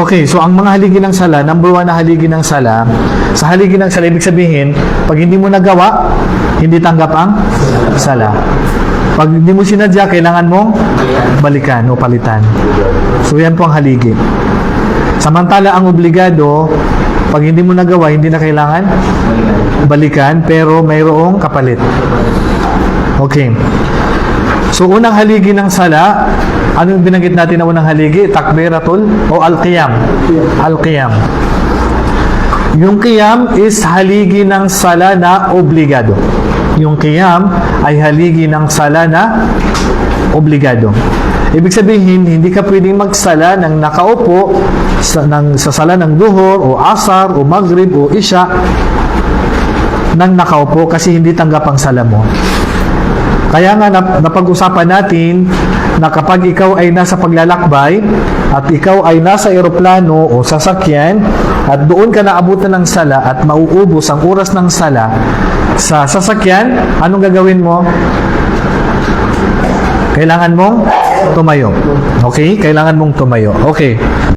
Okay, so ang mga haligi ng sala, number one na haligi ng sala, sa haligi ng sala, ibig sabihin, pag hindi mo nagawa, hindi tanggap ang sala. Pag hindi mo sinadya, kailangan mong balikan o palitan. So yan po ang haligi. Samantala, ang obligado, pag hindi mo nagawa, hindi na kailangan balikan, pero mayroong kapalit. Okay. So, unang haligi ng sala, ano yung binanggit natin na unang haligi? Takbiratul o al-qiyam? Al-qiyam. Yung qiyam is haligi ng sala na obligado. Yung qiyam ay haligi ng sala na obligado. Ibig sabihin, hindi ka pwedeng magsala ng nakaupo sa, ng, sa sala ng duhur o asar o maghrib o isya ng nakaupo kasi hindi tanggap ang sala mo. Kaya nga nap- napag-usapan natin na kapag ikaw ay nasa paglalakbay at ikaw ay nasa eroplano o sasakyan at doon ka naabutan ng sala at mauubos ang oras ng sala sa sasakyan, anong gagawin mo? Kailangan mong tumayo. Okay? Kailangan mong tumayo. Okay.